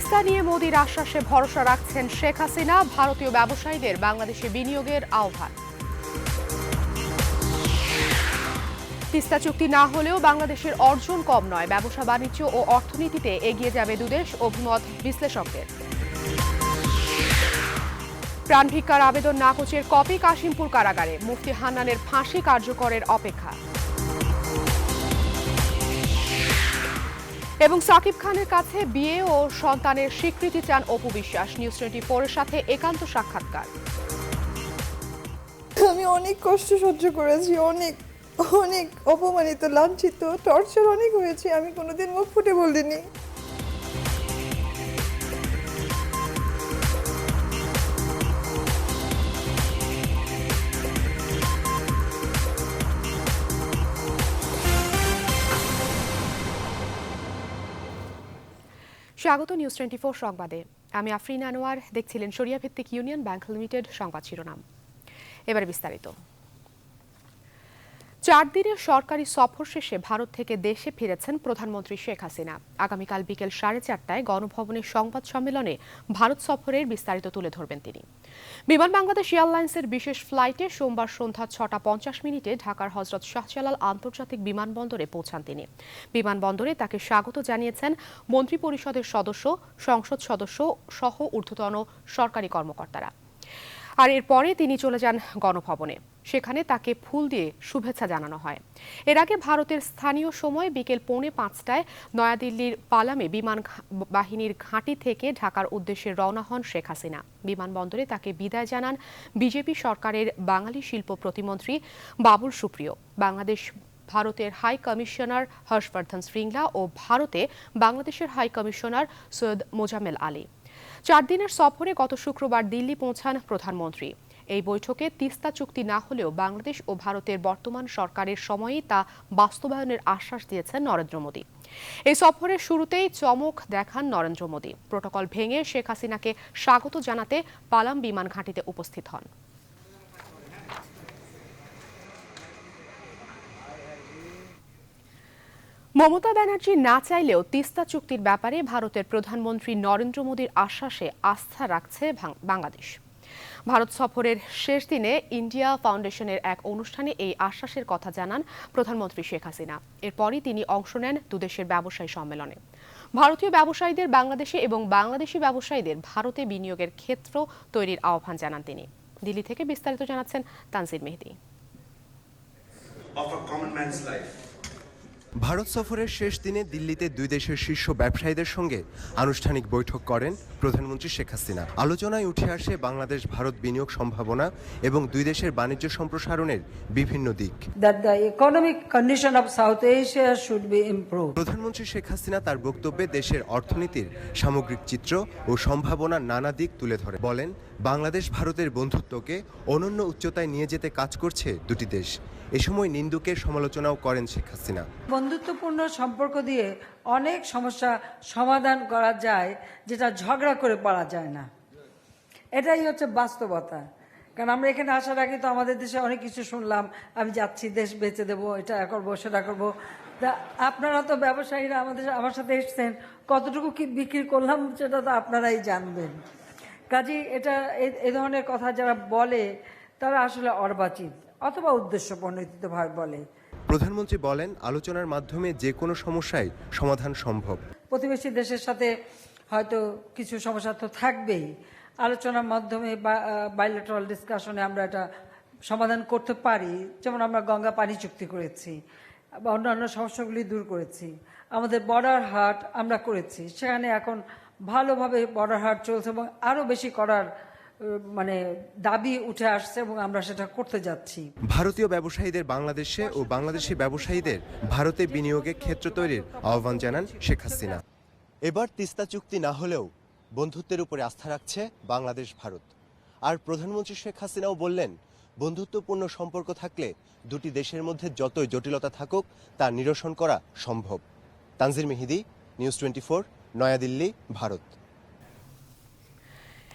তিস্তা নিয়ে মোদির আশ্বাসে ভরসা রাখছেন শেখ হাসিনা, ভারতীয় ব্যবসায়ীদের বাংলাদেশে বিনিয়োগের আহ্বান। তিস্তা চুক্তি না হলেও বাংলাদেশের অর্জন কম নয়। ব্যবসা, বাণিজ্য ও অর্থনীতিতে এগিয়ে যাবে দুদেশ, অভিমত বিশ্লেষকদের। প্রাণভিক্ষার আবেদন নাকচের কপি কাশিমপুর কারাগারে। মুফতি হান্নানের ফাঁসি কার্যকরের অপেক্ষা। এবং সাকিব খানের কাছে বিয়ে ও সন্তানের স্বীকৃতি চান অপু বিশ্বাস। নিউজ টোয়েন্টি ফোরের সাথে একান্ত সাক্ষাৎকার। আমি অনেক কষ্ট সহ্য করেছি, অনেক অনেক অপমানিত, লাঞ্ছিত টর্চার অনেক হয়েছে, আমি কোনোদিন মুখ ফুটে বলিনি। স্বাগত নিউজ টোয়েন্টি ফোর সংবাদে। আমি আফরিন আনোয়ার, দেখছিলেন সরিয়া ভিত্তিক ইউনিয়ন ব্যাংক লিমিটেড সংবাদ শিরোনাম। এবার বিস্তারিত। চার দিনের সরকারি সফর শেষে ভারত থেকে দেশে ফিরেছেন প্রধানমন্ত্রী শেখ হাসিনা। আগামীকাল বিকেল সাড়ে চারটায় গণভবনের সংবাদ সম্মেলনে ভারত সফরের বিস্তারিত তুলে ধরবেন তিনি। বিমান বাংলাদেশ এয়ারলাইন্সের বিশেষ ফ্লাইটে সোমবার সন্ধ্যা ছটা পঞ্চাশ মিনিটে ঢাকার হজরত শাহজালাল আন্তর্জাতিক বিমানবন্দরে পৌঁছান তিনি। বিমানবন্দরে তাকে স্বাগত জানিয়েছেন মন্ত্রিপরিষদের সদস্য, সংসদ সদস্য সহ ঊর্ধ্বতন সরকারি কর্মকর্তারা। আর এরপরে তিনি চলে যান গণভবনে। সেখানে তাকে ফুল দিয়ে শুভেচ্ছা জানানো হয়। এর আগে ভারতের স্থানীয় সময় বিকেল পৌনে পাঁচটায় নয়াদিল্লির পালামে বিমান বাহিনীর ঘাঁটি থেকে ঢাকার উদ্দেশ্যে রওনা হন শেখ হাসিনা। বিমানবন্দরে তাকে বিদায় জানান বিজেপি সরকারের বাঙালি শিল্প প্রতিমন্ত্রী বাবুল সুপ্রিয়। বাংলাদেশ, ভারতের হাই কমিশনার হর্ষবর্ধন শ্রীংলা ও ভারতে বাংলাদেশের হাই কমিশনার সৈয়দ মোজামেল আলী। চার দিনের সফরে গত শুক্রবার দিল্লি পৌঁছান প্রধানমন্ত্রী। এই বৈঠকে তিস্তা চুক্তি না হলেও বাংলাদেশ ও ভারতের বর্তমান সরকারের সময়েই তা বাস্তবায়নের আশ্বাস দিয়েছেন নরেন্দ্র মোদী। এই সফরের শুরুতেই চমক দেখান নরেন্দ্র মোদী। প্রোটোকল ভেঙে শেখ হাসিনাকে স্বাগত জানাতে পালাম বিমান ঘাঁটিতে উপস্থিত হন। মমতা ব্যানার্জি না চাইলেও তিস্তা চুক্তির ব্যাপারে ভারতের প্রধানমন্ত্রী নরেন্দ্র মোদীর আশ্বাসে আস্থা রাখছে বাংলাদেশ। ভারত সফরের শেষ দিনে ইন্ডিয়া ফাউন্ডেশনের এক অনুষ্ঠানে এই আশ্বাসের কথা জানান প্রধানমন্ত্রী শেখ হাসিনা। এরপরই তিনি অংশ নেন দুদেশের ব্যবসায়ী সম্মেলনে। ভারতীয় ব্যবসায়ীদের বাংলাদেশে এবং বাংলাদেশি ব্যবসায়ীদের ভারতে বিনিয়োগের ক্ষেত্র তৈরির আহ্বান জানান তিনি। দিল্লি থেকে বিস্তারিত জানাচ্ছেন Tanzir Mehedi. Of a common man's life. Bharat সফরের শেষ দিনে দিল্লিতে দুই দেশের শীর্ষ ব্যবসায়ীদের সঙ্গে আনুষ্ঠানিক বৈঠক করেন প্রধানমন্ত্রী শেখ হাসিনা। আলোচনায় উঠে আসে বাংলাদেশ ভারত বিনিয়োগ সম্ভাবনা এবং দুই দেশের বাণিজ্য সম্প্রসারণের বিভিন্ন দিক. প্রধানমন্ত্রী শেখ হাসিনা তার বক্তব্যে দেশের অর্থনীতির সামগ্রিক চিত্র ও সম্ভাবনার নানা দিক তুলে ধরে। বলেন বাংলাদেশ ভারতের বন্ধুত্বকে অনন্য উচ্চতায় নিয়ে যেতে কাজ করছে দুটি দেশ। এ সময় নিন্দুকের সমালোচনাও করেন শেখ হাসিনা। বন্ধুত্বপূর্ণ সম্পর্ক দিয়ে অনেক সমস্যা সমাধান করা যায়, যেটা ঝগড়া করে পারা যায় না। এটাই হচ্ছে বাস্তবতা। কারণ আমরা এখানে আসার আগে তো আমাদের দেশে অনেক কিছু শুনলাম, আমি যাচ্ছি, দেশ বেচে দেবো, এটা করব, সেটা করব। তা আপনারা তো ব্যবসায়ীরা আমাদের, আমার সাথে এসছেন, কতটুকু কি বিক্রি করলাম সেটা তো আপনারাই জানবেন। কাজে এটা, এ- ধরনের কথা যারা বলে, তারা আসলে অর্বাচিত অথবা উদ্দেশ্য প্রণোদিতভাবে বলে। প্রধানমন্ত্রী বলেন আলোচনার মাধ্যমে যে কোনো সমস্যায় সমাধান সম্ভব। প্রতিবেশী দেশের সাথে হয়তো কিছু সমস্যা তো থাকবেই। আলোচনার মাধ্যমে বাইলেটারাল ডিসকাশনে আমরা এটা সমাধান করতে পারি। যেমন আমরা গঙ্গা পানি চুক্তি করেছি বা অন্যান্য সমস্যাগুলি দূর করেছি। আমাদের বর্ডার হাট আমরা করেছি। সেখানে এখন ভালোভাবে বর্ডার হাট চলছে এবং আরও বেশি করার মানে দাবি উঠে আসছে এবং আমরা সেটা করতে যাচ্ছি। ভারতীয় ব্যবসায়ীদের বাংলাদেশে ও বাংলাদেশি ব্যবসায়ীদের ভারতে বিনিয়োগে ক্ষেত্র তৈরির আহ্বান জানান শেখ হাসিনা। এবার তিস্তা চুক্তি না হলেও বন্ধুত্বের উপরে আস্থা রাখছে বাংলাদেশ, ভারত। আর প্রধানমন্ত্রী শেখ হাসিনাও বললেন, বন্ধুত্বপূর্ণ সম্পর্ক থাকলে দুটি দেশের মধ্যে যতই জটিলতা থাকুক, তা নিরসন করা সম্ভব। Tanjir Mehidi, news twenty four New Delhi, Bharat.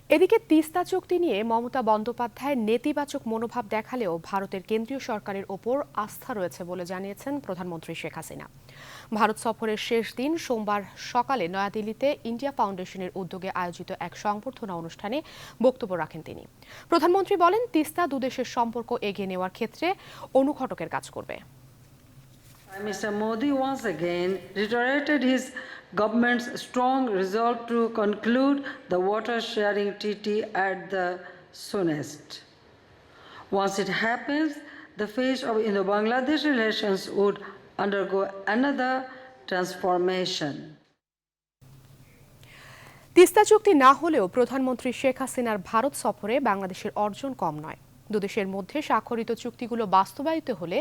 এদিকে তিস্তা চুক্তি নিয়ে মমতা বন্দ্যোপাধ্যায় নেতিবাচক মনোভাব দেখালেও ভারতের কেন্দ্রীয় সরকারের ওপর আস্থা রয়েছে বলে জানিয়েছেন প্রধানমন্ত্রী শেখ হাসিনা। ভারত সফরের শেষ দিন সোমবার সকালে নয়াদিল্লিতে ইন্ডিয়া ফাউন্ডেশনের উদ্যোগে আয়োজিত এক সংবর্ধনা অনুষ্ঠানে বক্তব্য রাখেন তিনি। প্রধানমন্ত্রী বলেন, তিস্তা দুদেশের সম্পর্ক এগিয়ে নেওয়ার ক্ষেত্রে অনুঘটকের কাজ করবে। Minister Modi once again reiterated his government's strong resolve to conclude the water sharing treaty at the soonest. Once it happens, the face of Indo Bangladesh relations would undergo another transformation. Teesta চুক্তি না হলেও প্রধানমন্ত্রী শেখ হাসিনার ভারত সফরে বাংলাদেশের অর্জন কম নয় দুদেশের মধ্যে স্বাক্ষরিত চুক্তিগুলো বাস্তবায়িত হলে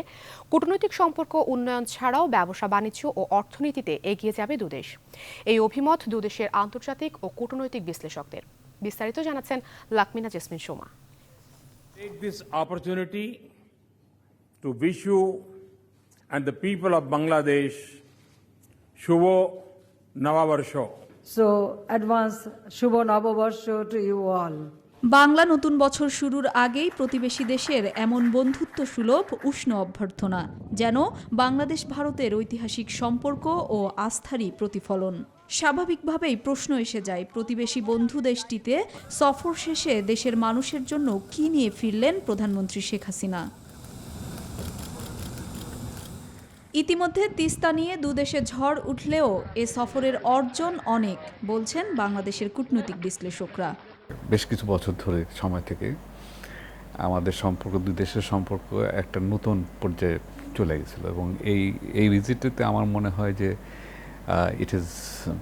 কূটনৈতিক সম্পর্ক উন্নয়ন ছাড়াও ব্যবসা বাণিজ্য ও অর্থনীতিতে এগিয়ে যাবে দুদেশ এই অভিমত দুদেশের আন্তর্জাতিক ও কূটনৈতিক বিশ্লেষকদের বিস্তারিত জানাচ্ছেন Lakmina Jesmin Soma take this opportunity to wish you and the people of Bangladesh Shubho Navabarsho. So, advance Shubho Navabarsho to you all. Bangla নতুন বছর শুরুর আগেই প্রতিবেশী দেশের এমন বন্ধুত্ব সুলভ উষ্ণ অভ্যর্থনা, যেন বাংলাদেশ ভারতের ঐতিহাসিক সম্পর্ক ও আস্থারই প্রতিফলন। স্বাভাবিকভাবেই প্রশ্ন এসে যায়, প্রতিবেশী বন্ধু দেশটিতে সফর শেষে দেশের মানুষের জন্য কি নিয়ে ফিরলেন প্রধানমন্ত্রী শেখ হাসিনা? ইতিমধ্যে তিস্তা নিয়ে দুদেশে ঝড় উঠলেও এ সফরের অর্জন অনেক, বলছেন বাংলাদেশের কূটনৈতিক বিশ্লেষকরা। বেশ কিছু বছর ধরে সময় থেকে আমাদের সম্পর্ক, দুই দেশের সম্পর্ক একটা নতুন পর্যায়ে চলে গেছিল এবং এই এই ভিজিটে আমার মনে হয় যে it is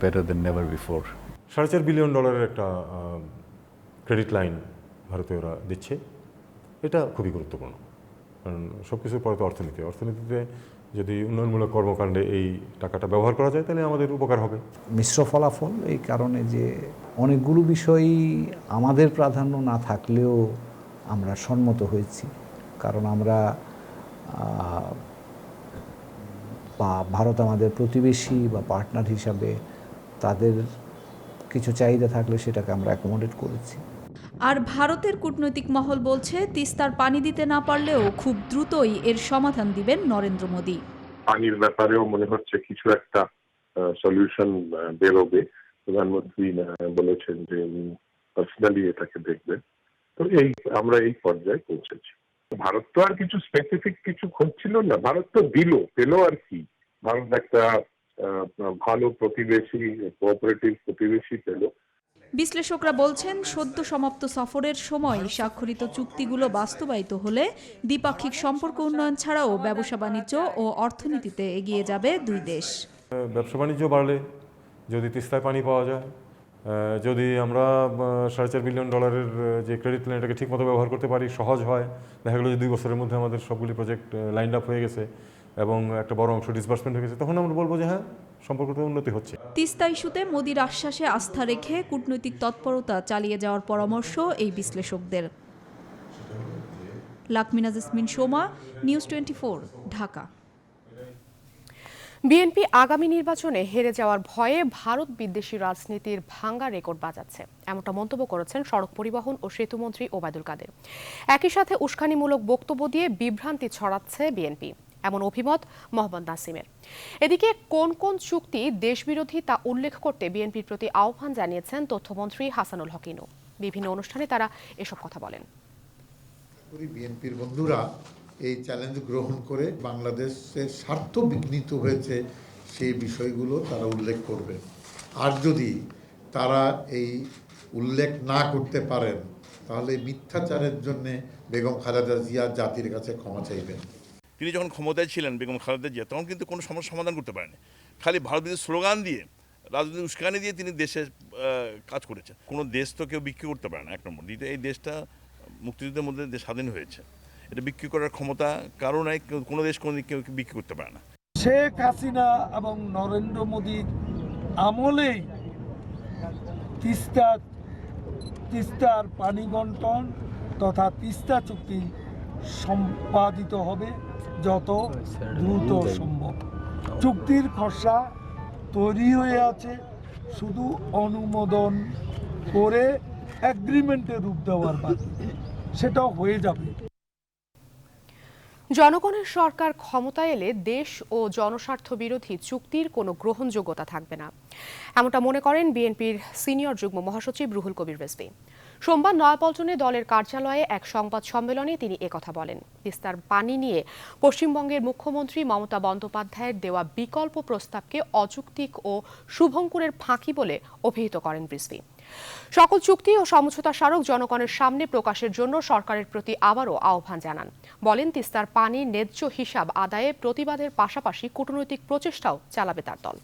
better than never before সাড়ে চার বিলিয়ন ডলারের একটা ক্রেডিট লাইন ভারতীয়রা দিচ্ছে। এটা খুবই গুরুত্বপূর্ণ। কারণ সব কিছুর পরে তো অর্থনীতি। অর্থনীতিতে যদি উন্নয়নমূলক কর্মকাণ্ডে এই টাকাটা ব্যবহার করা যায়, তাহলে আমাদের উপকার হবে। মিশ্র ফলাফল এই কারণে যে অনেকগুলো বিষয়ই আমাদের প্রাধান্য না থাকলেও আমরা সম্মত হয়েছি। কারণ আমরা বা ভারত আমাদের প্রতিবেশী বা পার্টনার হিসাবে তাদের কিছু চাহিদা থাকলে সেটাকে আমরা অ্যাকোমোডেট করেছি। আর ভারতের কূটনৈতিক মহল বলছে, তিস্তার পানি দিতে না পারলেও খুব দ্রুতই এর সমাধান দিবেন নরেন্দ্র মোদী। পানির ব্যাপারেও মনে হচ্ছে কিছু একটা সলিউশন বেরোবে। প্রধানমন্ত্রী বলেছেন যে পার্সোনালি এটাকে দেখবেন। তো এই আমরা এই পর্যায়ে পৌঁছেছি। ভারত তো আর কিছু স্পেসিফিক কিছু খুঁজছিল না। ভারত তো দিল, পেল আর কি। ভারত একটা ভালো প্রতিবেশী কোঅপারেটিভ প্রতিবেশী পেল। বিশ্লেষকরা বলছেন, সদ্য সমাপ্ত সফরের সময় স্বাক্ষরিত চুক্তিগুলো বাস্তবায়িত হলে দ্বিপাক্ষিক সম্পর্ক উন্নয়ন ছাড়াও ব্যবসা বাণিজ্য ও অর্থনীতিতে এগিয়ে যাবে দুই দেশ। ব্যবসা বাণিজ্য বাড়লে যদি তিস্তায় পানি পাওয়া যায় যদি আমরা সাড়ে চার বিলিয়ন ডলারের যে ক্রেডিট লাইন এটাকে ঠিকমতো ব্যবহার করতে পারি, সহজ হয়, দেখা গেলো যে দুই বছরের মধ্যে আমাদের সবগুলি প্রজেক্ট লাইন আপ হয়ে গেছে এবং একটা বড় অংশ ডিসবার্সমেন্ট হয়ে গেছে, তখন আমরা বলব যে হ্যাঁ সম্পর্কটা উন্নতি হচ্ছে। তিস্তা ইস্যুতে মোদির আশ্বাসে আস্থা রেখে কূটনৈতিক তৎপরতা চালিয়ে যাওয়ার পরামর্শ এই বিশ্লেষকদের। Lakmina Jesmin Soma news twenty Dhaka. BNP আগামী নির্বাচনে হেরে যাওয়ার ভয়ে ভারত বিদ্বেষী রাজনীতির ভাঙ্গা রেকর্ড বাজাচ্ছে। এমনটা মন্তব্য করেছেন সড়ক পরিবহন ও সেতুমন্ত্রী ওবায়দুল কাদের। একই সাথে উস্কানিমূলক বক্তব্য দিয়ে বিভ্রান্তি ছড়াচ্ছে বিএনপি। এমন অভিমত মোহাম্মদ নাসিমের। এদিকে কোন কোন চুক্তি দেশবিরোধী তা উল্লেখ করতে বিএনপির প্রতি আহ্বান জানিয়েছেন তথ্যমন্ত্রী হাসানুল হকিনও। বিভিন্ন অনুষ্ঠানে তারা এসব কথা বলেন। বিএনপির বন্ধুরা এই চ্যালেঞ্জ গ্রহণ করে বাংলাদেশের স্বার্থ বিঘ্নিত হয়েছে সেই বিষয়গুলো তারা উল্লেখ করবে। আর যদি তারা এই উল্লেখ না করতে পারেন, তাহলে মিথ্যাচারের জন্য বেগম খালেদা জিয়া জাতির কাছে ক্ষমা চাইবেন। তিনি যখন ক্ষমতায় ছিলেন বেগম খালেদা জিয়া, তখন কিন্তু কোনো সমস্যার সমাধান করতে পারেনি। খালি ভারত বিরোধী স্লোগান দিয়ে, রাজনৈতিক উস্কানি দিয়ে তিনি দেশে কাজ করেছেন। কোনো দেশ তো কেউ বিক্রি করতে পারে না, এক নম্বর। দ্বিতীয়, এই দেশটা মুক্তিযুদ্ধের মধ্যে স্বাধীন হয়েছে। এটা বিক্রি করার ক্ষমতা কারও নাই কোনো দেশ কোনো কেউ বিক্রি করতে পারে না। শেখ হাসিনা এবং নরেন্দ্র মোদীর আমলেই তিস্তা, তিস্তার পানি বন্টন তথা তিস্তা চুক্তি সম্পাদিত হবে। যত দ্রুত সম্ভব। চুক্তির খসড়া তৈরি হয়ে আছে। শুধু অনুমোদন করে অ্যাগ্রিমেন্টে রূপ দেওয়ার বাকি। সেটাও হয়ে যাবে। জনগণের সরকার ক্ষমতায় এলে দেশ ও জনস্বার্থ বিরোধী চুক্তির কোনো গ্রহণযোগ্যতা থাকবে না। এমনটা মনে করেন বিএনপির সিনিয়র যুগ্ম মহাসচিব রুহুল কবির রেজভী। সোমবার নয়াপল্টনে দলের কার্যালয়ে এক সংবাদ সম্মেলনে তিনি একথা বলেন। তিস্তার পানি নিয়ে পশ্চিমবঙ্গের মুখ্যমন্ত্রী মমতা বন্দ্যোপাধ্যায়ের দেওয়া বিকল্প প্রস্তাবকে অযৌক্তিক ও শুভঙ্করের ফাঁকি বলে অভিহিত করেন রিজভী সকল চুক্তি ও সমঝোতা স্মারক জনগণের সামনে প্রকাশের জন্য সরকারের প্রতি আবারও আহ্বান জানান। বলেন, তিস্তার পানি ন্যায্য হিসাব আদায়ে প্রতিবাদের পাশাপাশি কূটনৈতিক প্রচেষ্টাও চালাবে তার দল।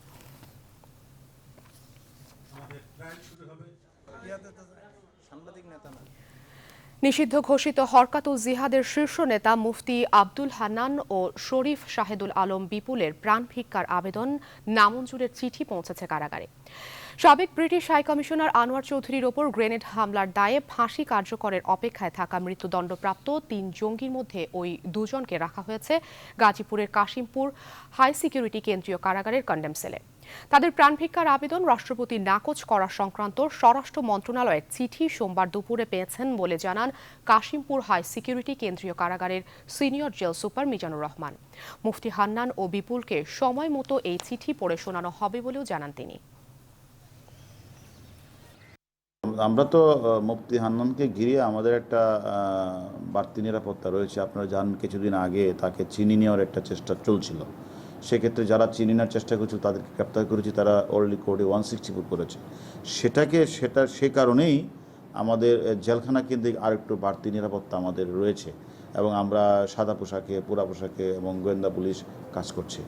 নিষিদ্ধ ঘোষিত হরকাতুল জিহাদের শীর্ষ নেতা মুফতি আব্দুল হানান ও শরীফ শাহেদুল আলম বিপুলের প্রাণ ভিক্ষার আবেদন নামঞ্জুরের চিঠি পৌঁছেছে কারাগারে। সাবেক ব্রিটিশ হাই কমিশনার আনোয়ার চৌধুরীর ওপর গ্রেনেড হামলার দায়ে ফাঁসি কার্যকরের অপেক্ষায় থাকা মৃত্যুদণ্ডপ্রাপ্ত তিন জঙ্গির মধ্যে ওই দুজনকে রাখা হয়েছে গাজীপুরের কাশিমপুর হাই সিকিউরিটি কেন্দ্রীয় কারাগারের কন্ডেম সেলে। তাদের প্রাণভিক্ষার আবেদন রাষ্ট্রপতি নাকচ করা সংক্রান্ত স্বরাষ্ট্র মন্ত্রণালয়ের চিঠি সোমবার দুপুরে পেয়েছেন বলে জানান কাশিমপুর হাই সিকিউরিটি কেন্দ্রীয় কারাগারের senior jail super Mizanur Rahman. Mufti Hannan ও বিপুলকে সময় মতো এই চিঠি পড়ে শোনানো হবে বলেও জানান তিনি। আমরা তো মুফতি হান্নানকে ঘিরে আমাদের একটা বাড়তি নিরাপত্তা রয়েছে। আপনারা জানেন কিছুদিন আগে তাকে চিনি নেওয়ার একটা চেষ্টা চলছিল। সেক্ষেত্রে যারা চিনি নেওয়ার চেষ্টা করেছিল তাদেরকে গ্রেপ্তার করেছি, তারা অলরেডি কোর্টে ওয়ান সিক্সটি ফোর করেছে। সেটাকে, সেটা, সে কারণেই আমাদের জেলখানা কেন্দ্রিক আরেকটু বাড়তি নিরাপত্তা আমাদের রয়েছে এবং আমরা সাদা পোশাকে, পোড়া পোশাকে এবং গোয়েন্দা পুলিশ কাজ করছে।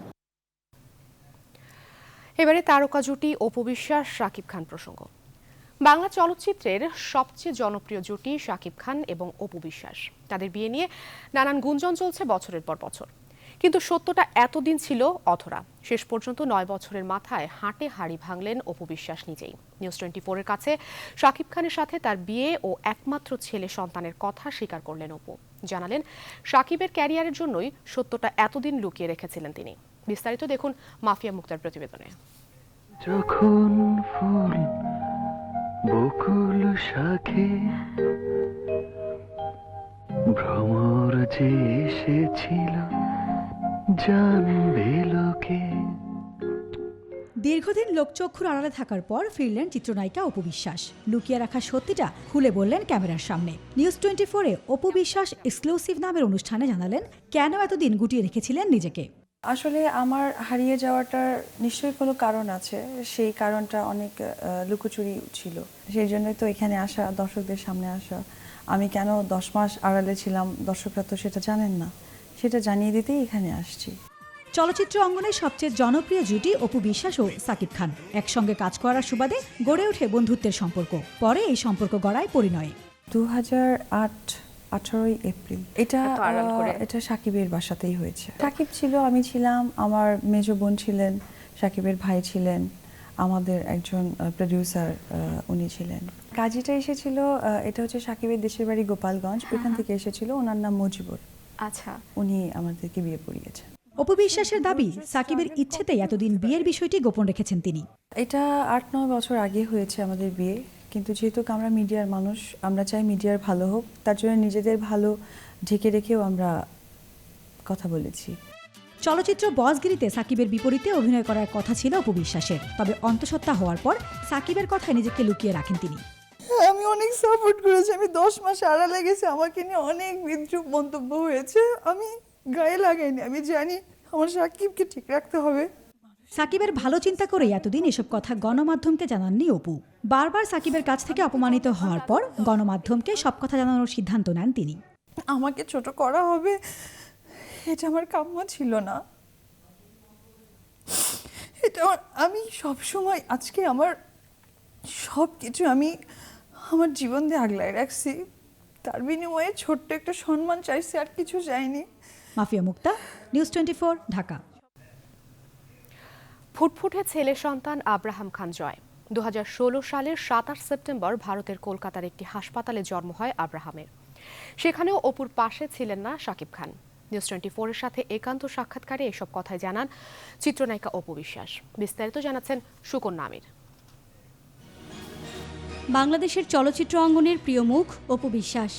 এবারে তারকা জুটি অপবিশ্বাস শাকিব খান প্রসঙ্গ। বাংলা চলচ্চিত্রের সবচেয়ে জনপ্রিয় জুটি শাকিব খান এবং অপু বিশ্বাস। তাদের বিয়ে নিয়ে নানান গুঞ্জন চলছে বছরের পর বছর। কিন্তু সত্যটা এতদিন ছিল অধরা। শেষ পর্যন্ত নয় বছরের মাথায় হাঁটে হাড়ি ভাঙলেন অপু বিশ্বাস নিজেই। নিউজ টোয়েন্টি ফোরের কাছে শাকিব খানের সাথে তার বিয়ে ও একমাত্র ছেলে সন্তানের কথা স্বীকার করলেন অপু। জানালেন, শাকিবের ক্যারিয়ারের জন্যই সত্যটা এতদিন লুকিয়ে রেখেছিলেন তিনি। বিস্তারিত দেখুন মাফিয়া মুক্তার প্রতিবেদনে। যখন ফুল বকুল শাখে ভ্রমর যে এসেছিল জানবে লোকে। দীর্ঘদিন লোকচক্ষুর আড়ালে থাকার পর ফিরলেন চিত্রনায়িকা অপু বিশ্বাস। লুকিয়ে রাখা সত্যিটা খুলে বললেন ক্যামেরার সামনে। নিউজ টোয়েন্টি ফোরে অপু বিশ্বাস এক্সক্লুসিভ নামের অনুষ্ঠানে জানালেন কেন এতদিন গুটিয়ে রেখেছিলেন নিজেকে? আসলে আমার হারিয়ে যাওয়াটার নিশ্চয়ই কোনো কারণ আছে। সেই কারণটা অনেক লুকোচুরি ছিল। সেই জন্যই তো এখানে আসা দর্শকদের সামনে আসা। আমি কেন দশ মাস আড়ালে ছিলাম? দর্শকরা তো সেটা জানেন না। সেটা জানিয়ে দিতেই এখানে আসছি। চলচ্চিত্র অঙ্গনে সবচেয়ে জনপ্রিয় জুটি অপু বিশ্বাস ও সাকিব খান। একসঙ্গে কাজ করার সুবাদে গড়ে ওঠে বন্ধুত্বের সম্পর্ক। পরে এই সম্পর্ক গড়ায় পরিণয়। দু হাজার আট আঠারোই এপ্রিল। এটা এটা সাকিবের বাসাতেই হয়েছে। সাকিব ছিল আমি ছিলাম আমার মেজ বোন ছিলেন সাকিবের ভাই ছিলেন আমাদের একজন প্রডিউসার উনি ছিলেন। কাজীটা এসেছিল আহ, এটা হচ্ছে সাকিবের দেশের বাড়ি গোপালগঞ্জ ওইখান থেকে এসেছিল ওনার নাম মুজিবুর। আচ্ছা। উনি আমাদেরকে বিয়ে পড়িয়েছেন অপু বিশ্বাসের দাবি সাকিবের ইচ্ছেতেই এতদিন বিয়ের বিষয়টি গোপন রেখেছেন তিনি। এটা আট নয় বছর আগে হয়েছে আমাদের বিয়ে কিন্তু যেহেতু আমরা মিডিয়ার মানুষ আমরা চাই মিডিয়ার ভালো হোক তার জন্য নিজেদের ভালো ঢেকে রেখেও আমরা কথা বলেছি। চলচ্চিত্র বসগিরিতে সাকিবের বিপরীতে অভিনয় করার কথা ছিল অপু বিশ্বাসের তবে অন্তঃসত্ত্বা হওয়ার পর সাকিবের কথায় নিজেকে লুকিয়ে রাখেন তিনি। আমি অনেক সাপোর্ট করেছি। আমি দশ মাস আড়ালে গেছি আমাকে নিয়ে অনেক বিদ্রুপ মন্তব্য হয়েছে। আমি গায়ে লাগাইনি। আমি জানি আমার সাকিবকে ঠিক রাখতে হবে। সাকিবের ভালো চিন্তা করেই এতদিন এসব কথা গণমাধ্যমকে জানাননি অপু। বারবার সাকিবের কাছ থেকে অপমানিত হওয়ার পর গণমাধ্যমকে সব কথা জানানোর সিদ্ধান্ত নেন তিনি। আমাকে ছোট করা হবে এটা আমার কাম্য ছিল না। এটা আমি সব সময় আজকে আমার সব কিছু আমি আমার জীবন দিয়ে আগলায় রাখছি। তার বিনিময়ে ছোট্ট একটা সম্মান চাইছি আর কিছু চাইনি। Mafia Mukta news twenty Dhaka. ফুটফুটে ছেলে সন্তান আব্রাহাম খান জয়। দু হাজার ষোলো সালের সাতাশ সেপ্টেম্বর ভারতের কলকাতার একটি হাসপাতালে জন্ম হয় আব্রাহামের। সেখানেও অপুর পাশে ছিলেন না শাকিব খান। নিউজ টোয়েন্টি ফোরের সাথে একান্ত সাক্ষাৎকারে এসব কথাই জানান চিত্রনায়িকা অপু বিশ্বাস। বিস্তারিত জানাচ্ছেন সুকন্যা আমির। বাংলাদেশের চলচ্চিত্র অঙ্গনের প্রিয় মুখ অপু বিশ্বাস।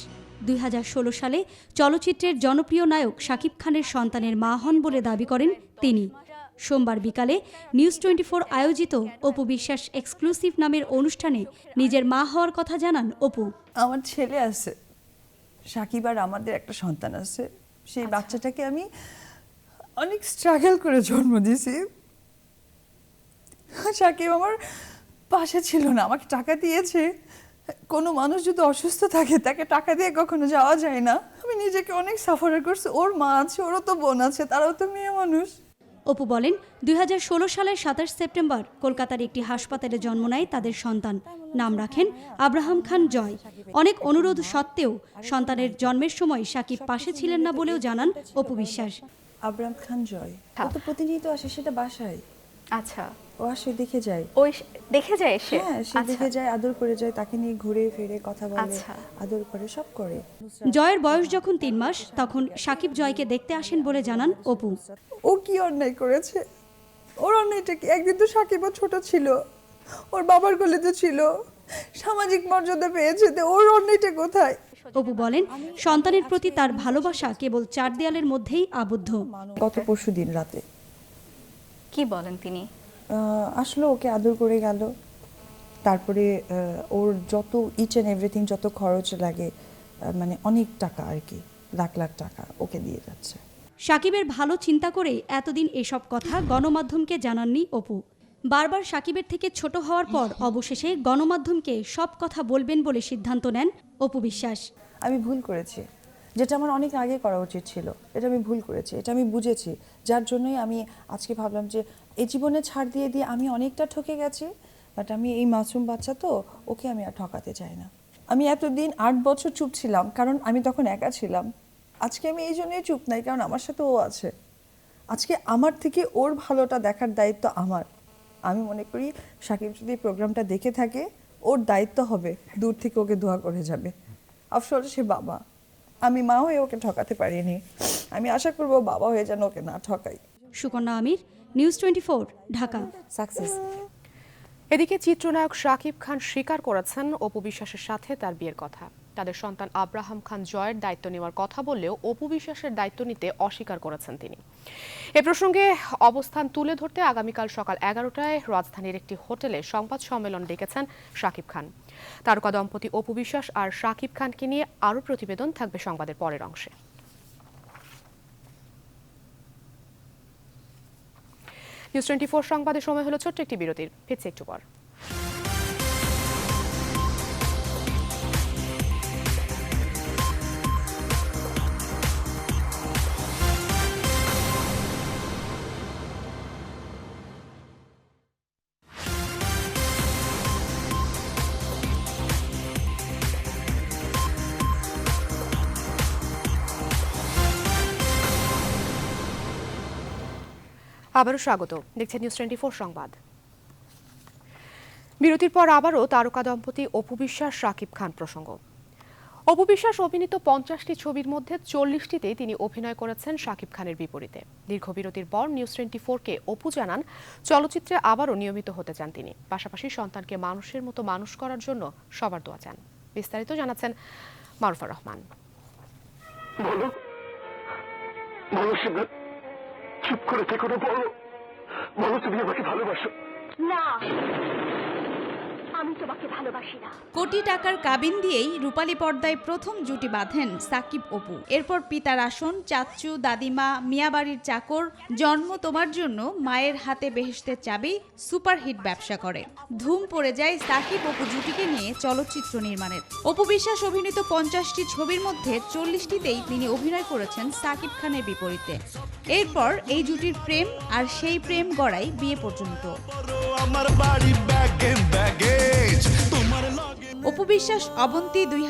দু হাজার ষোলো সালে চলচ্চিত্রের জনপ্রিয় নায়ক শাকিব খানের সন্তানের মা হন বলে দাবি করেন তিনি। সোমবার বিকালে নিউজ টোয়েন্টি আয়োজিত অপু বিশ্বাস এক্সক্লুসিভ নামের অনুষ্ঠানে নিজের মা হওয়ার কথা জানান অপু। আমার ছেলে আছে সাকিব আর আমাদের একটা সন্তান আছে। সেই বাচ্চাটাকে আমি অনেক স্ট্রাগল করে জন্ম দিয়েছি। সাকিব আমার পাশে ছিল না আমাকে টাকা দিয়েছে। কোনো মানুষ যদি অসুস্থ থাকে তাকে টাকা দিয়ে কখনো যাওয়া যায় না। আমি নিজেকে অনেক সাফার করছি ওর মা আছে ওরও তো বোন আছে তারাও তো মেয়ে মানুষ। অপু বলেন দুই সালের সাতাশ সেপ্টেম্বর কলকাতার একটি হাসপাতালে জন্ম নেয় তাদের সন্তান। নাম রাখেন আব্রাহাম খান জয়। অনেক অনুরোধ সত্ত্বেও সন্তানের জন্মের সময় সাকিব পাশে ছিলেন না বলেও জানান অপু বিশ্বাস। আব্রাম খান জয়। তো প্রতিনিয়ত আসে সেটা বাসায়। আচ্ছা। ও আসে দেখে যায়। ওই দেখে যায় এসে? হ্যাঁ সে আচ্ছা। দেখে যায় আদর করে যায় তাকে নিয়ে ঘুরে ফিরে কথা বলে আচ্ছা। আদর করে সব করে। জয়ের বয়স যখন তিন মাস তখন সাকিব জয়কে দেখতে আসেন বলে জানান অপু। ও কি অন্যায় করেছে? ওর অন্যায়টা কি? একদিন তো সাকিবও ছোট ছিল। ওর বাবার গলিতে ছিল। সামাজিক মর্যাদা পেয়েছে তো ওর অন্যায়টা কোথায়? অপু বলেন সন্তানের প্রতি তার ভালোবাসা কেবল চার দেয়ালের মধ্যেই আবদ্ধ। গত পরশু দিন রাতে। কি বলেন তিনি? আসলো ওকে আদর করে গেল। তারপরে ওর যত ইচ অ্যান্ড এভরিথিং যত খরচ লাগে মানে অনেক টাকা আর কি লাখ লাখ টাকা ওকে দিয়ে যাচ্ছে। সাকিবের ভালো চিন্তা করেই এতদিন এসব কথা গণমাধ্যমকে জানাননি অপু। বারবার সাকিবের থেকে ছোট হওয়ার পর অবশেষে গণমাধ্যমকে সব কথা বলবেন বলে সিদ্ধান্ত নেন অপু বিশ্বাস। আমি ভুল করেছি। যেটা আমার অনেক আগে করা উচিত ছিল এটা আমি ভুল করেছি এটা আমি বুঝেছি। যার জন্যই আমি আজকে ভাবলাম যে এই জীবনে ছাড় দিয়ে দিয়ে আমি অনেকটা ঠকে গেছি বাট আমি এই মাসুম বাচ্চা তো, ওকে আমি আর ঠকাতে চাই না। আমি এতদিন আট বছর চুপ ছিলাম, কারণ আমি তখন একা ছিলাম। আজকে আমি এই জন্যই চুপ নাই, কারণ আমার সাথে ও আছে। আজকে আমার থেকে ওর ভালোটা দেখার দায়িত্ব আমার। আমি মনে করি সাকিব যদি প্রোগ্রামটা দেখে থাকে, ওর দায়িত্ব হবে, দূর থেকে ওকে দোয়া করে যাবে। আফসোস, সে বাবা। আমি মা হয়ে ওকে ঠকাতে পারিনি। আমি আশা করব বাবা হয়ে যেন ওকে না ঠকাই। Sukanya Amir news twenty four Dhaka. Success এদিকে চিত্রনায়ক শাকিব খান স্বীকার করেছেন অপু বিশ্বাসের সাথে তার বিয়ের কথা। তাদের সন্তান আব্রাহাম খান জয়ের দায়িত্ব নেওয়ার কথা বললেও অপু বিশ্বাসের দায়িত্ব নিতে অস্বীকার করেছেন তিনি। এ প্রসঙ্গে অবস্থান তুলে ধরতে আগামীকাল সকাল এগারোটায় রাজধানীর একটি হোটেলে সংবাদ সম্মেলন ডেকেছেন শাকিব খান। তারকা দম্পতি অপু বিশ্বাস আর শাকিব খানকে নিয়ে আরও প্রতিবেদন থাকবে সংবাদের পরের অংশে। নিউজ টোয়েন্টি ফোর সংবাদের সময় হলো ছোট্ট একটি বিরতির। ফিরছে একটু পর। আবারও স্বাগত। দেখছেন নিউজ টোয়েন্টি ফোর সংবাদ। বিরতির পর আবারও তারকা দম্পতি অপু বিশ্বাস, রাকিব খান প্রসঙ্গ। অপু বিশ্বাস অভিনীত পঞ্চাশটি ছবির মধ্যে চল্লিশটিতে তিনি অভিনয় করেছেন শাকিব খানের বিপরীতে। দীর্ঘ বিরতির পর নিউজ টোয়েন্টি ফোরকে অপু জানান, চলচ্চিত্রে আবারও নিয়মিত হতে চান তিনি। পাশাপাশি সন্তানকে মানুষের মতো মানুষ করার জন্য সবার দোয়া চান। বিস্তারিত জানাচ্ছেন মারুফা রহমান। চুপ করে থেকো না বলো বলো তুমি আমাকে ভালোবাসো। না। আমি তোমাকে ভালোবাসি না। কোটি টাকার কাবিন দিয়েই রূপালী পর্দায় প্রথম জুটি বাঁধেন সাকিব অপু। এরপর পিতার আসন চাচু দাদিমা মিয়াবাড়ির চাকর জন্ম তোমার জন্য মায়ের হাতে বেহেশতের চাবি সুপারহিট ব্যবসা করে। ধুম পড়ে যায় সাকিব অপু জুটিকে নিয়ে চলচ্চিত্র নির্মাণের। অপু বিশ্বাস অভিনীত পঞ্চাশটি ছবির মধ্যে চল্লিশটিতেই তিনি অভিনয় করেছেন সাকিব খানের বিপরীতে। এরপর এই জুটির প্রেম আর সেই প্রেম গড়াই বিয়ে পর্যন্ত। আমার বাড়ি ব্যাগে তোমার অপু বিশ্বাস অবন্তী দুই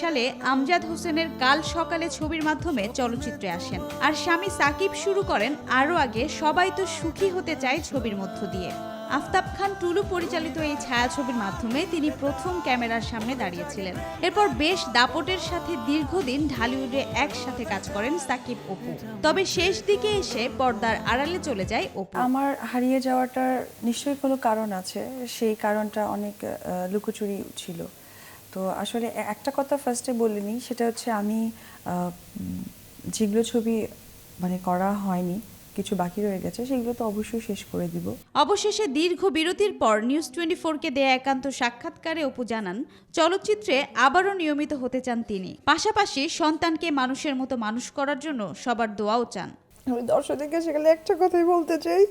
সালে আমজাদ হোসেনের কাল সকালে ছবির মাধ্যমে চলচ্চিত্রে আসেন। আর স্বামী সাকিব শুরু করেন আরও আগে সবাই তো সুখী হতে চায় ছবির মধ্য দিয়ে। আফতাব খান টুলু পরিচালিত এই ছায়াছবির মাধ্যমে তিনি প্রথম ক্যামেরার সামনে দাঁড়িয়েছিলেন। এরপর বেশ দাপটের সাথে দীর্ঘদিন ঢালিউডে একসাথে কাজ করেন সাকিব অপু। তবে শেষ দিকে এসে পর্দার আড়ালে চলে যায় অপু। আমার হারিয়ে যাওয়াটার নিশ্চয়ই কোনো কারণ আছে। সেই কারণটা অনেক লুকোচুরি ছিল। তো আসলে একটা কথা ফার্স্টে বলিনি সেটা হচ্ছে আমি যেগুলো ছবি মানে করা হয়নি কিছু বাকি রয়ে গেছে সেগুলো তো অবশ্যই শেষ করে দিব। অবশেষে দীর্ঘ বিরতির পর নিউজ টোয়েন্টি ফোরকে দেয়া একান্ত সাক্ষাৎকারে অপু জানান চলচ্চিত্রে আবারও নিয়মিত হতে চান তিনি। পাশাপাশি সন্তানকে মানুষের মতো মানুষ করার জন্য সবার দোয়াও চান। আমি দর্শকদেরকে সেখানে একটা কথাই বলতে চাই।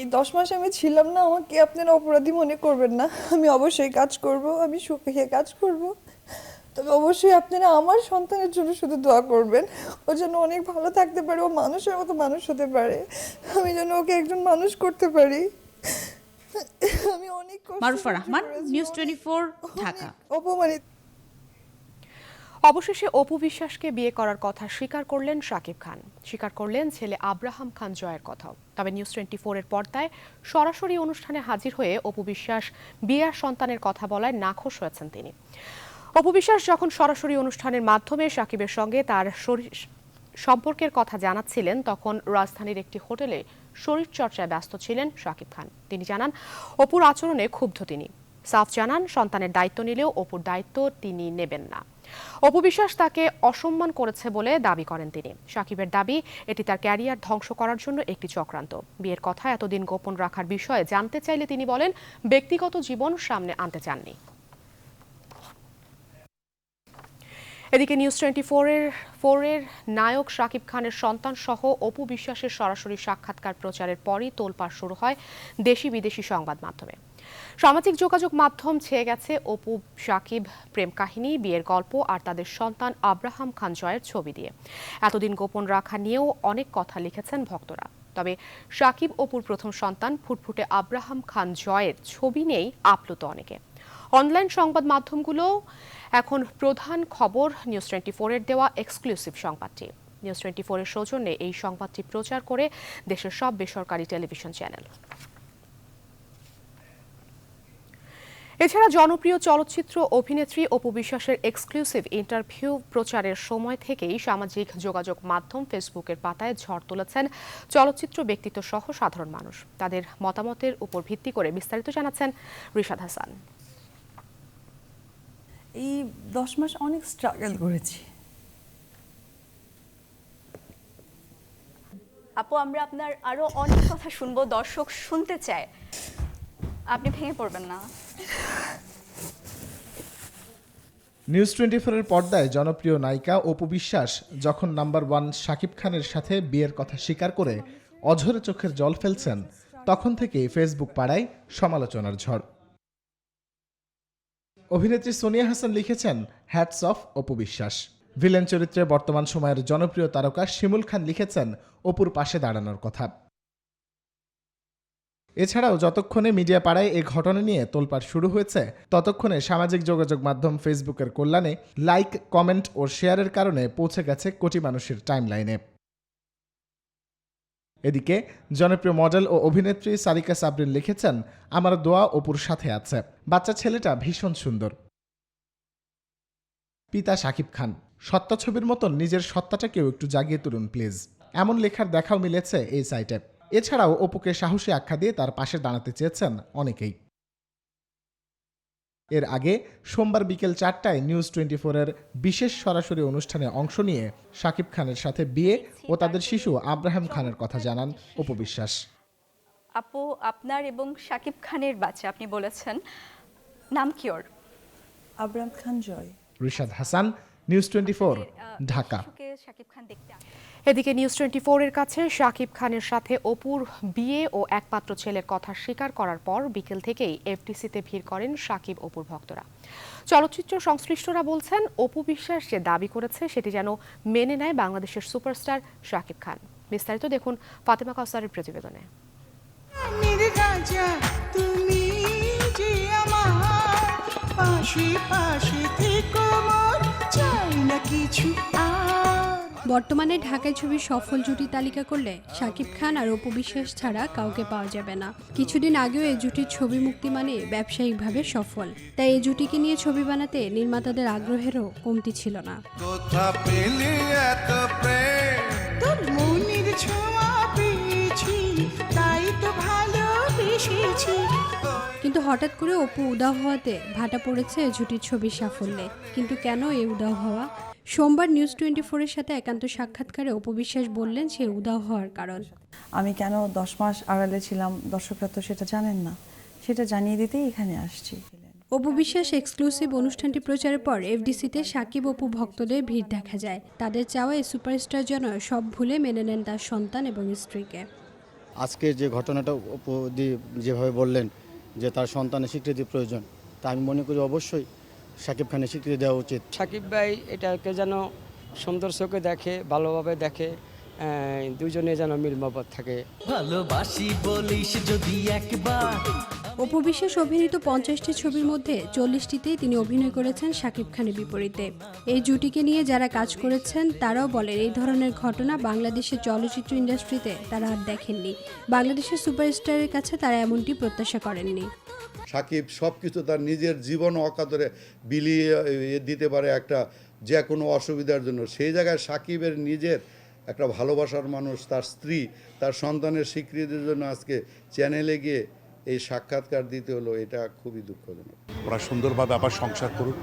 এই দশ মাস আমি ছিলাম না আমাকে আপনারা অপরাধী মনে করবেন না। আমি অবশ্যই কাজ করব আমি সুখে কাজ করব। তবে অবশ্যই আপনারা আমার সন্তানের জন্য শুধু দোয়া করবেন। ও যেন অনেক ভালো থাকতে পারে ও মানুষের মতো মানুষ হতে পারে। আমি যেন ওকে একজন মানুষ করতে পারি। আমি অনেক Marufa Rahman news twenty four Dhaka. অপমানিত। অবশেষে অপু বিশ্বাসকে বিয়ে করার কথা স্বীকার করলেন শাকিব খান। স্বীকার করলেন ছেলে আব্রাহাম খান জয়ের কথাও। তবে নিউজ টোয়েন্টি ফোরের পর্দায় সরাসরি অনুষ্ঠানে হাজির হয়ে অপু বিশ্বাস বিয়ের সন্তানের কথা বলায় নাখোশ হয়েছেন তিনি। অপু বিশ্বাস যখন সরাসরি অনুষ্ঠানের মাধ্যমে সাকিবের সঙ্গে তার শরীর সম্পর্কের কথা জানাচ্ছিলেন, তখন রাজধানীর একটি হোটেলে শরীরচর্চায় ব্যস্ত ছিলেন শাকিব খান। তিনি জানান, অপুর আচরণে ক্ষুব্ধ তিনি। সাফ জানান, সন্তানের দায়িত্ব নিলেও অপুর দায়িত্ব তিনি নেবেন না। অপু বিশ্বাস তাকে অসম্মান করেছে বলে দাবি করেন তিনি। সাকিবের দাবি, এটি তার ক্যারিয়ার ধ্বংস করার জন্য একটি চক্রান্ত। বিয়ের কথা এতদিন গোপন রাখার বিষয়ে জানতে চাইলে তিনি বলেন, ব্যক্তিগত জীবন সামনে আনতে চাননি। এদিকে নিউজ টোয়েন্টি ফোরের ফোরের নায়ক শাকিব খানের সন্তান সহ অপু বিশ্বাসের সরাসরি সাক্ষাৎকার প্রচারের পরই তোলপাড় শুরু হয় দেশি বিদেশি সংবাদ মাধ্যমে। সামাজিক যোগাযোগ মাধ্যম ছেয়ে গেছে অপু, শাকিব প্রেম কাহিনী, বিয়ের গল্প আর তাদের সন্তান আব্রাহাম খান জয়ের ছবি দিয়ে। এতদিন গোপন রাখা নিয়েও অনেক কথা লিখেছেন ভক্তরা। তবে শাকিব অপুর প্রথম সন্তান ফুটফুটে আব্রাহাম খান জয়ের ছবি নেই আপ্লুত অনেকে। অনলাইন সংবাদ মাধ্যমগুলো এখন প্রধান খবর নিউজ টোয়েন্টি ফোরের দেওয়া এক্সক্লুসিভ সংবাদটি। নিউজ টোয়েন্টি ফোরের সৌজন্যে এই সংবাদটি প্রচার করে দেশের সব বেসরকারি টেলিভিশন চ্যানেল এছাড়া জনপ্রিয় চলচ্চিত্র অভিনেত্রী অপু বিশ্বাসের এক্সক্লুসিভ ইন্টারভিউ প্রচারের সময় থেকেই সামাজিক যোগাযোগ মাধ্যম ফেসবুকের পাতায় ঝড় তুলেছেন চলচ্চিত্র ব্যক্তিত্ব সহ সাধারণ মানুষ। তাদের মতামতের উপর ভিত্তি করে বিস্তারিত জানাচ্ছেন রিশাদ হাসান। এই দশ মাস অনেক স্ট্রাগল করেছি। আপু আমরা আপনার আরও অনেক কথা শুনব দর্শক শুনতে চায়। আপনি ভেঙে পড়বেন না। নিউজ টোয়েন্টি ফোরের পর্দায় জনপ্রিয় নায়িকা অপু বিশ্বাস যখন নাম্বার ওয়ান শাকিব খানের সাথে বিয়ের কথা স্বীকার করে অঝরে চোখের জল ফেলছেন তখন থেকেই ফেসবুক পাড়ায় সমালোচনার ঝড়। অভিনেত্রী সোনিয়া হাসান লিখেছেন hats off Apu Biswas. Villain চরিত্রে বর্তমান সময়ের জনপ্রিয় তারকা শিমুল খান লিখেছেন, অপুর পাশে দাঁড়ানোর কথা। এছাড়াও যতক্ষণে মিডিয়া পাড়ায় এ ঘটনা নিয়ে তোলপাড় শুরু হয়েছে, ততক্ষণে সামাজিক যোগাযোগ মাধ্যম ফেসবুকের কল্যাণে লাইক, কমেন্ট ও শেয়ারের কারণে পৌঁছে গেছে কোটি মানুষের টাইমলাইনে। এদিকে জনপ্রিয় মডেল ও অভিনেত্রী সারিকা সাবরিন লিখেছেন, আমার দোয়া অপুর সাথে আছে। বাচ্চা ছেলেটা ভীষণ সুন্দর। পিতা শাকিব খান, সত্তা ছবির মতন নিজের সত্তাটাকেও একটু জাগিয়ে তুলুন, প্লিজ। এমন লেখার দেখাও মিলেছে এই সাইটে। এছাড়াও অপুকে সাহসী আখ্যা দিয়ে তার পাশে দাঁড়াতে চেয়েছেন অনেকেই। এর আগে সোমবার বিকেল চারটায় নিউজ টোয়েন্টি ফোরের বিশেষ সরাসরি অনুষ্ঠানে অংশ নিয়ে শাকিব খানের সাথে বিয়ে ও তাদের শিশু আব্রাহাম খানের কথা জানান উপবিশ্বাস আপু আপনার এবং শাকিব খানের বাচ্চা আপনি বলেছেন। নাম কি ওর? Abram Khan Joy. Rishad Hasan news twenty four Dhaka. Shakib Khan দেখতে। এদিকে নিউজ টোয়েন্টি এর কাছে শাকিব খানের সাথে অপুর বিয়ে ও একমাত্র ছেলের কথা স্বীকার করার পর বিকেল থেকেই এফটিসিতে ভিড় করেন শাকিব অপুর ভক্তরা। চলচ্চিত্র সংশ্লিষ্টরা বলছেন, অপু বিশ্বাস যে দাবি করেছে সেটি যেন মেনে নেয় বাংলাদেশের সুপারস্টার শাকিব খান। বিস্তারিত দেখুন ফাতেমা কাউসারের প্রতিবেদনে। পাশে পাশে থেকো মোর, চাই বর্তমানে ঢাকায় ছবির সফল জুটি তালিকা করলে শাকিব খান আর অপু বিশ্বাস ছাড়া কাউকে পাওয়া যাবে না। কিছুদিন আগেও এই জুটির ছবি মুক্তি মানে ব্যবসায়িকভাবে সফল। তাই এই জুটিকে নিয়ে ছবি বানাতে নির্মাতাদের আগ্রহেরও কমতি ছিল না। কোথা পেলে এত প্রেম? তোর মনের ছোঁয়া পেয়েছি তাই তো ভালোবেসেছি। কিন্তু হঠাৎ করে অপু উদাও হওয়াতে ভাটা পড়েছে জুটির ছবির সাফল্যে। কিন্তু কেন এই উদাও হওয়া? সোমবার নিউজ টোয়েন্টি ফোরের সাথে একান্ত সাক্ষাৎকারে অপবিশ্বাস বললেন সে উদাও হওয়ার কারণ। আমি কেন দশ মাস আড়ালে ছিলাম? দর্শকরা তো সেটা জানেন না। সেটা জানিয়ে দিতেই এখানে আসছি। অপবিশ্বাস এক্সক্লুসিভ অনুষ্ঠানটি প্রচারের পর এফডিসিতে সাকিব অপু ভক্তদের ভিড় দেখা যায়। তাদের চাওয়া এই সুপারস্টার যেন সব ভুলে মেনে নেন তার সন্তান এবং স্ত্রীকে। আজকে যে ঘটনাটা উপদি যেভাবে বললেন যে তার সন্তানের স্বীকৃতি প্রয়োজন তা আমি মনে করি অবশ্যই সাকিব খানের স্বীকৃতি দেওয়া উচিত। সাকিব ভাই এটাকে যেন সুন্দর চোখে দেখে ভালোভাবে দেখে দুজনে যেন মিল মহব্বত থাকে। ভালোবাসি বলিস যদি একবার। অপবিশ্বাস অভিনীত পঞ্চাশটি ছবির মধ্যে চল্লিশটিতেই তিনি অভিনয় করেছেন শাকিব খানের বিপরীতে। এই জুটিকে নিয়ে যারা কাজ করেছেন তারাও বলেন এই ধরনের ঘটনা বাংলাদেশের চলচ্চিত্র ইন্ডাস্ট্রিতে তারা আর দেখেননি। বাংলাদেশের সুপারস্টারের কাছে তারা এমনটি প্রত্যাশা করেননি। সাকিব সব কিছু তার নিজের জীবন অকাতরে বিলিয়ে দিতে পারে একটা যে কোনো অসুবিধার জন্য। সেই জায়গায় সাকিবের নিজের একটা ভালোবাসার মানুষ তার স্ত্রী তার সন্তানের স্বীকৃতির জন্য আজকে চ্যানেলে গিয়ে এই সাক্ষাৎকার দিতে হলো এটা খুবই দুঃখজনক। ওরা সুন্দরভাবে আবার সংসার করুক।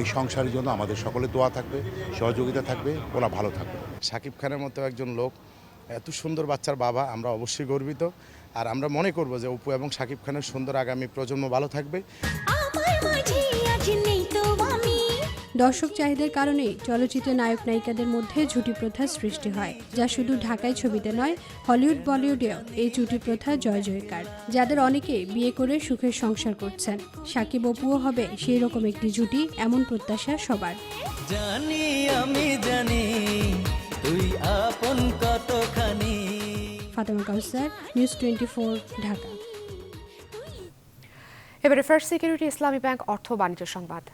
এই সংসারের জন্য আমাদের সকলে দোয়া থাকবে সহযোগিতা থাকবে ওরা ভালো থাকবে। সাকিব খানের মতো একজন লোক এত সুন্দর বাচ্চার বাবা আমরা অবশ্যই গর্বিত। আর আমরা মনে করব যে অপু এবং সাকিব খানের সুন্দর আগামী প্রজন্ম ভালো থাকবে। দর্শক চাহিদার কারণেই চলচ্চিত্রের নায়ক নায়িকাদের মধ্যে ঝুটি প্রথার সৃষ্টি হয় যা শুধু ঢাকায় ছবিতে নয় হলিউড বলিউডেও এই জুটি প্রথা জয় জয়কার যাদের অনেকে বিয়ে করে সুখের সংসার করছেন। সাকিব অপুও হবে সেই রকম একটি জুটি এমন প্রত্যাশা সবার। জানি আমি জানি তুই আপন কতখানি ফাতেমা কাউসার নিউজ টোয়েন্টি ঢাকা। এবারে ফার্স্ট সিকিউরিটি ইসলামী ব্যাংক অর্থ বাণিজ্য সংবাদ।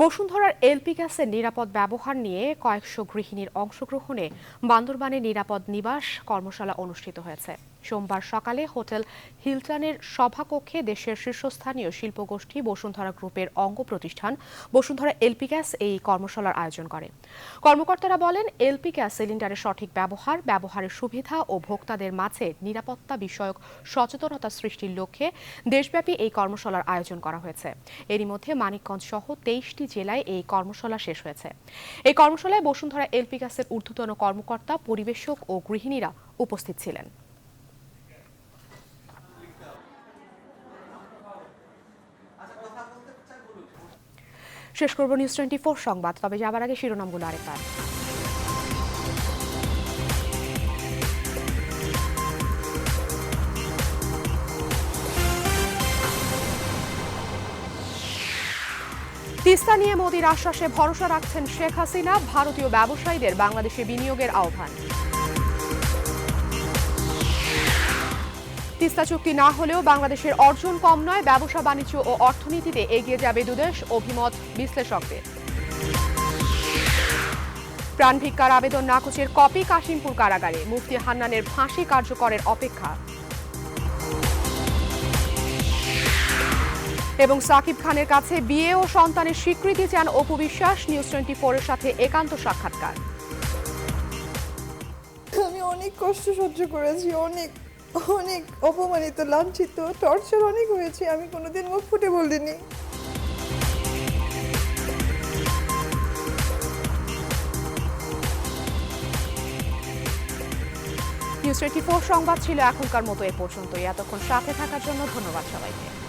বসুন্ধরার এলপি গ্যাসের নিরাপদ ব্যবহার নিয়ে কয়েকশো গৃহিণীর অংশগ্রহণে বান্দরবানে নিরাপদ নিবাস কর্মশালা অনুষ্ঠিত হয়েছে। সোমবার সকালে হোটেল হিলটনের সভাকক্ষে দেশের শীর্ষস্থানীয় শিল্পগোষ্ঠী বসুন্ধরা গ্রুপের অঙ্গ প্রতিষ্ঠান বসুন্ধরা এলপি গ্যাস এই কর্মশালার আয়োজন করে। কর্মকর্তারা বলেন, এলপি গ্যাস সিলিন্ডারের সঠিক ব্যবহার, ব্যবহারের সুবিধা ও ভোক্তাদের মাঝে নিরাপত্তা বিষয়ক সচেতনতা সৃষ্টির লক্ষ্যে দেশব্যাপী এই কর্মশালার আয়োজন করা হয়েছে। এরই মধ্যে মানিকগঞ্জ সহ তেইশটি জেলায় এই কর্মশালা শেষ হয়েছে। এই কর্মশালায় বসুন্ধরা এলপি গ্যাসের ঊর্ধ্বতন কর্মকর্তা, পরিবেশক ও গৃহিণীরা উপস্থিত ছিলেন। শেষ করব নিউজ টোয়েন্টি ফোর সংবাদ, তবে যাবার আগে শিরোনামগুলো আরেকবার। তিস্তা নিয়ে মোদির আশ্বাসে ভরসা রাখছেন শেখ হাসিনা, ভারতীয় ব্যবসায়ীদের বাংলাদেশে বিনিয়োগের আহ্বান। তিস্তা চুক্তি না হলেও বাংলাদেশের অর্জন কম নয়, ব্যবসা, বাণিজ্য ও অর্থনীতিতে এগিয়ে যাবে দুদেশ, অভিমত বিশ্লেষকদের। প্রাণ ভিক্ষার আবেদন নাকচের কপি কাশিমপুর কারাগারে। মুফতি হান্নানের ফাঁসি কার্যকরের অপেক্ষা। এবং সাকিব খানের কাছে বিয়ে ও সন্তানের স্বীকৃতি চান অপু বিশ্বাস, নিউজ টোয়েন্টি ফোরের সাথে একান্ত সাক্ষাৎকার। আমি অনেক কষ্ট সহ্য করেছি, অনেক অনেক অপমানিত, লাঞ্ছিত, টর্চার অনেক হয়েছে, আমি কোনোদিন মুখ ফুটে বলিনি। নিউজ টোয়েন্টি ফোর সংবাদ ছিল এখনকার মতো এ পর্যন্তই। এতক্ষণ সাথে থাকার জন্য ধন্যবাদ সবাইকে।